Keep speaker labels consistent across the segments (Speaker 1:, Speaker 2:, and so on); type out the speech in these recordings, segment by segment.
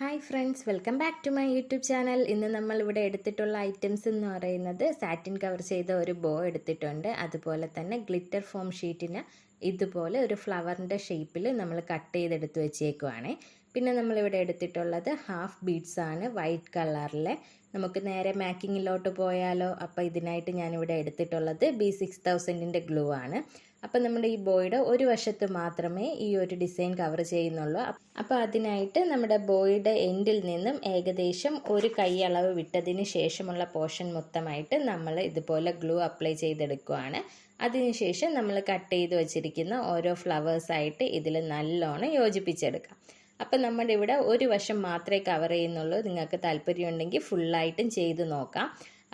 Speaker 1: Hi friends welcome back to my YouTube channel ഇന്ന് നമ്മൾ ഇവിടെ എടുത്തിട്ടുള്ള ഐറ്റംസ് എന്ന് പറയുന്നത് സാറ്റിൻ കവർ ചെയ്ത ഒരു ബോ എടുത്തിട്ടുണ്ട്. അതുപോലെ തന്നെ ഗ്ലിറ്റർ ഫോം ഷീറ്റിന് ഇതുപോലെ ഒരു ഫ്ലവറിന്റെ ഷേപ്പിൽ നമ്മൾ കട്ട് ചെയ്തെടുത്ത് വെച്ചേക്കുവാണ്. പിന്നെ നമ്മളിവിടെ എടുത്തിട്ടുള്ളത് ഹാഫ് ബീഡ്സ് ആണ് വൈറ്റ് കളറിലെ നമുക്ക് നേരെ മാക്കിങ്ങിലോട്ട് പോയാലോ? അപ്പോൾ ഇതിനായിട്ട് ഞാനിവിടെ എടുത്തിട്ടുള്ളത് ബി സിക്സ് തൗസൻഡിന്റെ ഗ്ലൂ ആണ്. അപ്പം നമ്മുടെ ഈ ബോയുടെ ഒരു വശത്ത് മാത്രമേ ഈ ഒരു ഡിസൈൻ കവർ ചെയ്യുന്നുള്ളൂ. അപ്പോൾ അതിനായിട്ട് നമ്മുടെ ബോയുടെ എൻഡിൽ നിന്നും ഏകദേശം ഒരു കൈ അളവ് വിട്ടതിന് ശേഷമുള്ള പോർഷൻ മൊത്തമായിട്ട് നമ്മൾ ഇതുപോലെ ഗ്ലൂ അപ്ലൈ ചെയ്തെടുക്കുകയാണ് അതിനുശേഷം നമ്മൾ കട്ട് ചെയ്ത് വച്ചിരിക്കുന്ന ഓരോ ഫ്ലവേഴ്സായിട്ട് ഇതിൽ നല്ലോണം യോജിപ്പിച്ചെടുക്കാം. അപ്പം നമ്മുടെ ഇവിടെ ഒരു വശം മാത്രമേ കവർ ചെയ്യുന്നുള്ളൂ. നിങ്ങൾക്ക് താല്പര്യമുണ്ടെങ്കിൽ ഫുള്ളായിട്ടും ചെയ്ത് നോക്കാം.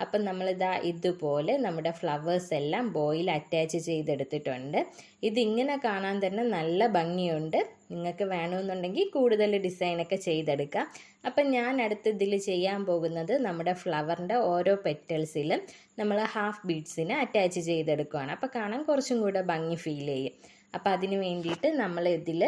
Speaker 1: അപ്പം നമ്മളിതാ ഇതുപോലെ നമ്മുടെ ഫ്ലവേഴ്സ് എല്ലാം ബോയിൽ അറ്റാച്ച് ചെയ്തെടുത്തിട്ടുണ്ട്. ഇതിങ്ങനെ കാണാൻ തന്നെ നല്ല ഭംഗിയുണ്ട്. നിങ്ങൾക്ക് വേണമെന്നുണ്ടെങ്കിൽ കൂടുതൽ ഡിസൈനൊക്കെ ചെയ്തെടുക്കാം. അപ്പം ഞാൻ അടുത്ത് ഇതിൽ ചെയ്യാൻ പോകുന്നത് നമ്മുടെ ഫ്ലവറിന്റെ ഓരോ പെറ്റൽസിലും നമ്മൾ ഹാഫ് ബീഡ്സിനെ അറ്റാച്ച് ചെയ്തെടുക്കുകയാണ് അപ്പോൾ കാണാൻ കുറച്ചും കൂടെ ഭംഗി ഫീൽ ചെയ്യും. അപ്പോൾ അതിന് വേണ്ടിയിട്ട് നമ്മൾ ഇതിൽ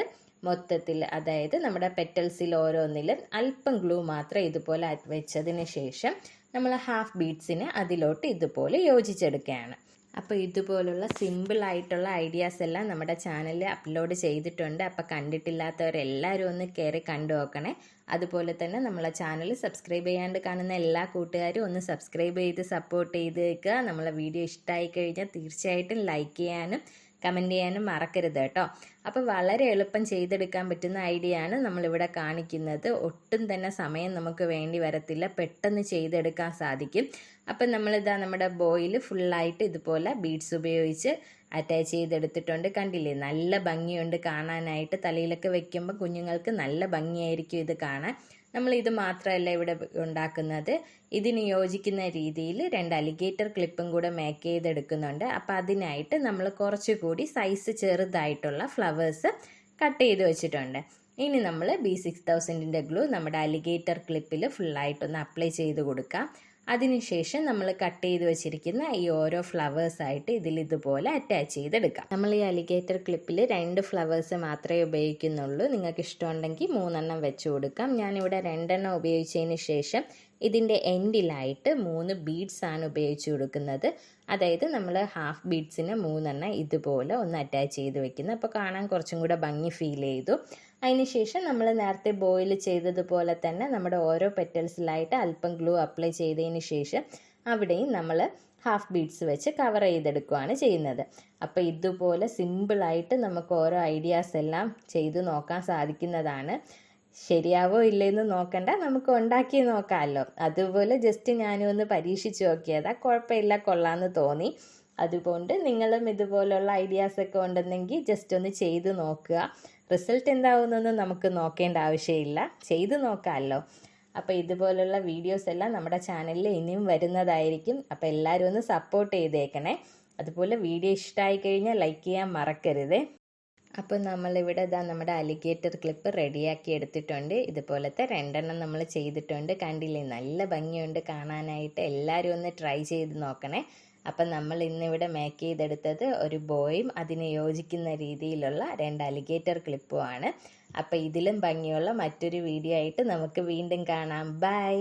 Speaker 1: മൊത്തത്തിൽ അതായത് നമ്മുടെ പെറ്റൽസിൽ ഓരോന്നിലും അല്പം ഗ്ലൂ മാത്രം ഇതുപോലെ വെച്ചതിന് ശേഷം നമ്മൾ ഹാഫ് ബീഡ്സിനെ അതിലോട്ട് ഇതുപോലെ യോജിച്ചെടുക്കുകയാണ്. അപ്പോൾ ഇതുപോലുള്ള സിമ്പിൾ ആയിട്ടുള്ള ഐഡിയാസ് എല്ലാം നമ്മുടെ ചാനലിൽ അപ്ലോഡ് ചെയ്തിട്ടുണ്ട്. അപ്പോൾ കണ്ടിട്ടില്ലാത്തവരെല്ലാവരും ഒന്ന് കയറി കണ്ടു നോക്കണേ. അതുപോലെ തന്നെ നമ്മളെ ചാനൽ സബ്സ്ക്രൈബ് ചെയ്യാണ്ട് കാണുന്ന എല്ലാ കൂട്ടുകാരും ഒന്ന് സബ്സ്ക്രൈബ് ചെയ്ത് സപ്പോർട്ട് ചെയ്തേക്കുക. നമ്മളെ വീഡിയോ ഇഷ്ടമായി കഴിഞ്ഞാൽ തീർച്ചയായിട്ടും ലൈക്ക് ചെയ്യാനും കമന്റ് ചെയ്യാനും മറക്കരുത് കേട്ടോ. അപ്പോൾ വളരെ എളുപ്പം ചെയ്തെടുക്കാൻ പറ്റുന്ന ഐഡിയ ആണ് നമ്മളിവിടെ കാണിക്കുന്നത്. ഒട്ടും തന്നെ സമയം നമുക്ക് വേണ്ടി വരത്തില്ല. പെട്ടെന്ന് ചെയ്തെടുക്കാൻ സാധിക്കും. അപ്പം നമ്മളിതാ നമ്മുടെ ബോയിൽ ഫുള്ളായിട്ട് ഇതുപോലെ ബീഡ്സ് ഉപയോഗിച്ച് അറ്റാച്ച് ചെയ്തെടുത്തിട്ടുണ്ട്. കണ്ടില്ലേ? നല്ല ഭംഗിയുണ്ട് കാണാനായിട്ട്. തലയിലൊക്കെ വെക്കുമ്പോൾ കുഞ്ഞുങ്ങൾക്ക് നല്ല ഭംഗിയായിരിക്കും ഇത് കാണാൻ. നമ്മൾ ഇത് മാത്രമല്ല ഇവിടെ ഉണ്ടാക്കുന്നത്. ഇതിന് യോജിക്കുന്ന രീതിയിൽ രണ്ട് അലിഗേറ്റർ ക്ലിപ്പും കൂടെ മേക്ക് ചെയ്തെടുക്കുന്നുണ്ട്. അപ്പോൾ അതിനായിട്ട് നമ്മൾ കുറച്ചുകൂടി സൈസ് ചെറുതായിട്ടുള്ള ഫ്ലവേഴ്സ് കട്ട് ചെയ്ത് വെച്ചിട്ടുണ്ട്. ഇനി നമ്മൾ ബി സിക്സ് തൗസൻഡിന്റെ ഗ്ലൂ നമ്മുടെ അലിഗേറ്റർ ക്ലിപ്പിൽ ഫുള്ളായിട്ടൊന്ന് അപ്ലൈ ചെയ്ത് കൊടുക്കാം. അതിനുശേഷം നമ്മൾ കട്ട് ചെയ്ത് വെച്ചിരിക്കുന്ന ഈ ഓരോ ഫ്ലവേഴ്സ് ആയിട്ട് ഇതിൽ ഇതുപോലെ അറ്റാച്ച് ചെയ്തെടുക്കാം. നമ്മൾ ഈ അലിഗേറ്റർ ക്ലിപ്പിൽ രണ്ട് ഫ്ലവേഴ്സ് മാത്രമേ ഉപയോഗിക്കുന്നുള്ളൂ. നിങ്ങൾക്ക് ഇഷ്ടമുണ്ടെങ്കിൽ മൂന്നെണ്ണം വെച്ച് കൊടുക്കാം. ഞാനിവിടെ രണ്ടെണ്ണം ഉപയോഗിച്ചതിന് ശേഷം ഇതിന്റെ എൻഡിലായിട്ട് മൂന്ന് ബീഡ്സ് ആണ് ഉപയോഗിച്ച് കൊടുക്കുന്നത്. അതായത് നമ്മൾ ഹാഫ് ബീഡ്സിന് മൂന്നെണ്ണം ഇതുപോലെ ഒന്ന് അറ്റാച്ച് ചെയ്ത് വെക്കുന്നത് അപ്പോൾ കാണാൻ കുറച്ചും കൂടെ ഭംഗി ഫീൽ ചെയ്തു. അതിനുശേഷം നമ്മൾ നേരത്തെ ബോയിൽ ചെയ്തതുപോലെ തന്നെ നമ്മുടെ ഓരോ പെറ്റൽസിലായിട്ട് അല്പം ഗ്ലൂ അപ്ലൈ ചെയ്തതിന് ശേഷം അവിടെയും നമ്മൾ ഹാഫ് ബീഡ്സ് വെച്ച് കവർ ചെയ്തെടുക്കുകയാണ് ചെയ്യുന്നത്. അപ്പോൾ ഇതുപോലെ സിമ്പിളായിട്ട് നമുക്ക് ഓരോ ഐഡിയാസ് എല്ലാം ചെയ്തു നോക്കാൻ സാധിക്കുന്നതാണ്. ശരിയാവോ ഇല്ലയെന്ന് നോക്കണ്ട നമുക്ക് ഉണ്ടാക്കി നോക്കാമല്ലോ. അതുപോലെ ജസ്റ്റ് ഞാനും ഒന്ന് പരീക്ഷിച്ച് നോക്കിയതാ കുഴപ്പമില്ല കൊള്ളാമെന്ന് തോന്നി. അതുകൊണ്ട് നിങ്ങളും ഇതുപോലുള്ള ഐഡിയാസൊക്കെ ഉണ്ടെന്നെങ്കിൽ ജസ്റ്റ് ഒന്ന് ചെയ്ത് നോക്കുക. റിസൾട്ട് എന്താവുന്നൊന്നും നമുക്ക് നോക്കേണ്ട ആവശ്യമില്ല. ചെയ്ത് നോക്കാമല്ലോ. അപ്പോൾ ഇതുപോലുള്ള വീഡിയോസ് എല്ലാം നമ്മുടെ ചാനലിൽ ഇനിയും വരുന്നതായിരിക്കും. അപ്പോൾ എല്ലാവരും ഒന്ന് സപ്പോർട്ട് ചെയ്തേക്കണേ. അതുപോലെ വീഡിയോ ഇഷ്ടമായി കഴിഞ്ഞാൽ ലൈക്ക് ചെയ്യാൻ മറക്കരുത്. അപ്പോൾ നമ്മളിവിടെ ഇതാ നമ്മുടെ അലിഗേറ്റർ ക്ലിപ്പ് റെഡിയാക്കി എടുത്തിട്ടുണ്ട്. ഇതുപോലത്തെ രണ്ടെണ്ണം നമ്മൾ ചെയ്തിട്ടുണ്ട്. കണ്ടില്ലേ? നല്ല ഭംഗിയുണ്ട് കാണാനായിട്ട്. എല്ലാവരും ഒന്ന് ട്രൈ ചെയ്ത് നോക്കണേ. അപ്പം നമ്മൾ ഇന്നിവിടെ മേക്ക് ചെയ്തെടുത്തത് ഒരു ബോയും അതിന് യോജിക്കുന്ന രീതിയിലുള്ള രണ്ട് അലിഗേറ്റർ ക്ലിപ്പുമാണ് അപ്പോൾ ഇതിലും ഭംഗിയുള്ള മറ്റൊരു വീഡിയോ ആയിട്ട് നമുക്ക് വീണ്ടും കാണാം. ബൈ